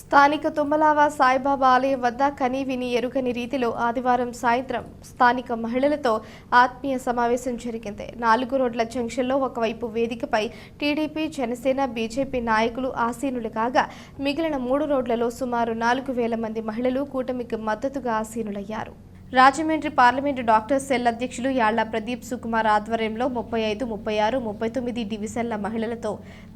స్థానిక తుమ్మలావ సాయిబాబా ఆలయం వద్ద కని విని ఎరుగని రీతిలో ఆదివారం సాయంత్రం స్థానిక మహిళలతో ఆత్మీయ సమావేశం జరిగింది. నాలుగు రోడ్ల జంక్షన్లో ఒకవైపు వేదికపై టీడీపీ జనసేన బీజేపీ నాయకులు ఆసీనులు కాగా మిగిలిన మూడు రోడ్లలో సుమారు నాలుగు వేల మంది మహిళలు కూటమికి మద్దతుగా ఆసీనులయ్యారు. రాజమండ్రి పార్లమెంటు డాక్టర్ సెల్ అధ్యక్షులు యాళ్ళ ప్రదీప్ సుకుమార్ ఆధ్వర్యంలో ముప్పై ఐదు ముప్పై ఆరు ముప్పై తొమ్మిది డివిజన్ల మహిళలతో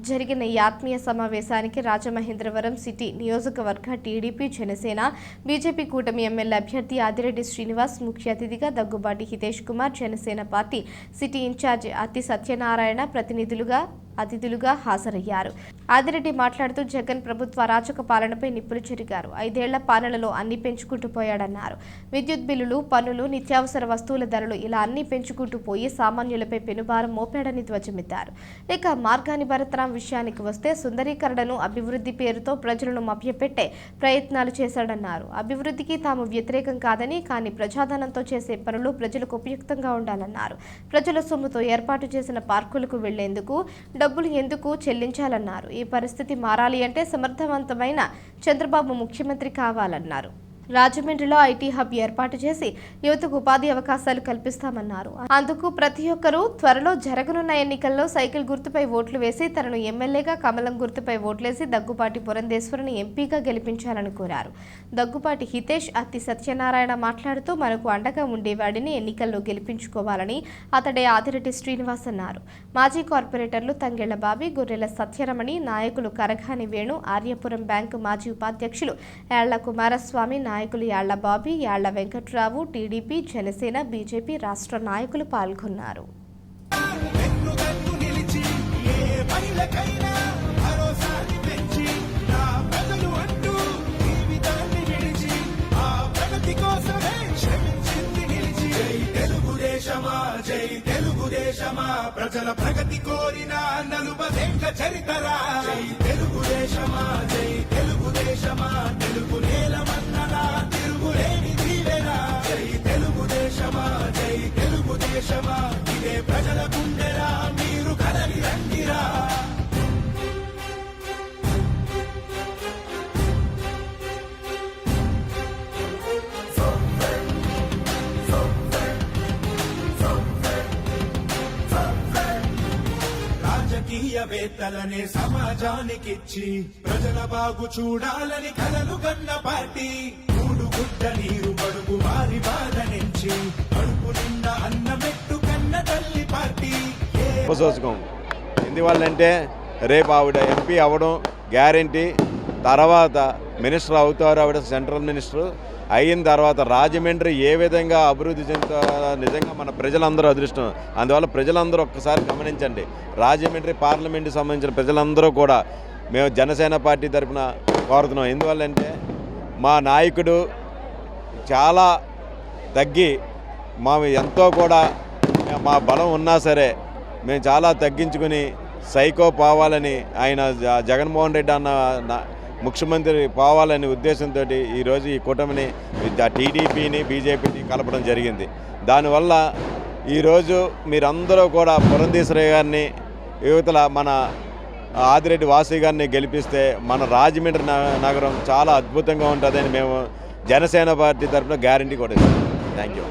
జరిగిన ఈ ఆత్మీయ సమావేశానికి రాజమహేంద్రవరం సిటీ నియోజకవర్గ టీడీపీ జనసేన బీజేపీ కూటమి ఎమ్మెల్యే అభ్యర్థి ఆదిరెడ్డి శ్రీనివాస్ ముఖ్య అతిథిగా Daggubati Hitesh Kumar Janasena party city incharge అతి సత్యనారాయణ ప్రతినిధులుగా అతిథులుగా హాజరయ్యారు. ఆదిరెడ్డి మాట్లాడుతూ జగన్ ప్రభుత్వ అరాచక పాలనపై నిప్పులు చెరిగారు. ఐదేళ్ళ పాలనలో అన్ని పెంచుకుంటూ పోయాడన్నారు. విద్యుత్ బిల్లులు పన్నులు నిత్యావసర వస్తువుల ధరలు ఇలా అన్ని పెంచుకుంటూ పోయి సామాన్యులపై పెనుభారం మోపాడని ధ్వజమెత్తారు. ఇక మార్గాని భరతరాం విషయానికి వస్తే సుందరీకరణను అభివృద్ధి పేరుతో ప్రజలను మభ్యపెట్టే ప్రయత్నాలు చేశాడన్నారు. అభివృద్ధికి తాము వ్యతిరేకం కాదని కానీ ప్రజాధనంతో చేసే పనులు ప్రజలకు ఉపయుక్తంగా ఉండాలన్నారు. ప్రజల సొమ్ముతో ఏర్పాటు చేసిన పార్కులకు వెళ్ళేందుకు డబ్బులు ఎందుకు చెల్లించాలన్నారు? ఈ పరిస్థితి మారాలి అంటే సమర్థవంతమైన చంద్రబాబు ముఖ్యమంత్రి కావాలన్నారు. రాజమండ్రిలో ఐటీ హబ్ ఏర్పాటు చేసి యువతకు ఉపాధి అవకాశాలు కల్పిస్తామన్నారు. అందుకు ప్రతి ఒక్కరూ త్వరలో జరగనున్న ఎన్నికల్లో సైకిల్ గుర్తుపై ఓట్లు వేసి తనను ఎమ్మెల్యేగా కమలం గుర్తుపై ఓట్లేసి దగ్గుపాటి పురంధేశ్వరుని ఎంపీగా గెలిపించాలని కోరారు. దగ్గుపాటి హితేష్ అత్తి సత్యనారాయణ మాట్లాడుతూ మనకు అండగా ఉండేవాడిని ఎన్నికల్లో గెలిపించుకోవాలని అతడే ఆదిరెడ్డి శ్రీనివాస్ అన్నారు. మాజీ కార్పొరేటర్లు తంగెళ్ళ బాబి గొర్రెల సత్యరమణి నాయకులు కరఘాని వేణు ఆర్యపురం బ్యాంకు మాజీ ఉపాధ్యక్షులు యాళ్ళ కుమారస్వామి నాయకులు యాళ్ళ బాబీ యాళ్ళ వెంకట్రావు టీడీపీ జనసేన బీజేపీ రాష్ట్ర నాయకులు పాల్గొన్నారు. ప్రగతి జై తెలుగుదేశమా జై ప్రజల ప్రగతి కోరిన చరితరా జై తెలుగుదేశమా జై తెలుగుదేశమా తెలుగు నేల రాజకీయవేత్తలనే సమాజానికిచ్చి ప్రజల బాగు చూడాలని కలలు కన్న పార్టీ. మూడు గుడ్డ నీరు బడుగు వారి బాధ నుంచి కడుపు నిండా అన్నమెట్టు కన్న తల్లి పార్టీ. ఎందువల్లంటే రేపు ఆవిడ ఎంపీ అవ్వడం గ్యారంటీ. తర్వాత మినిస్టర్ అవుతారు ఆవిడ సెంట్రల్ మినిస్టర్. అయిన తర్వాత రాజమండ్రి ఏ విధంగా అభివృద్ధి చెందుతారో నిజంగా మన ప్రజలందరూ అదృష్టం. అందువల్ల ప్రజలందరూ ఒక్కసారి గమనించండి. రాజమండ్రి పార్లమెంట్కి సంబంధించిన ప్రజలందరూ కూడా మేము జనసేన పార్టీ తరఫున కోరుతున్నాం. ఎందువల్లంటే మా నాయకుడు చాలా తగ్గి మా ఎంతో కూడా మా బలం ఉన్నా సరే మేము చాలా తగ్గించుకుని సైకో పోవాలని ఆయన జగన్మోహన్ రెడ్డి అన్న ముఖ్యమంత్రి పోవాలనే ఉద్దేశంతో ఈరోజు ఈ కూటమిని టీడీపీని బీజేపీని కలపడం జరిగింది. దానివల్ల ఈరోజు మీరందరూ కూడా పురంధీశ్వరయ్య గారిని యువతల మన ఆదిరెడ్డి వాసు గారిని గెలిపిస్తే మన రాజమండ్రి నగరం చాలా అద్భుతంగా ఉంటుందని మేము జనసేన పార్టీ తరఫున గ్యారంటీ కూడా ఇస్తాం థ్యాంక్ యూ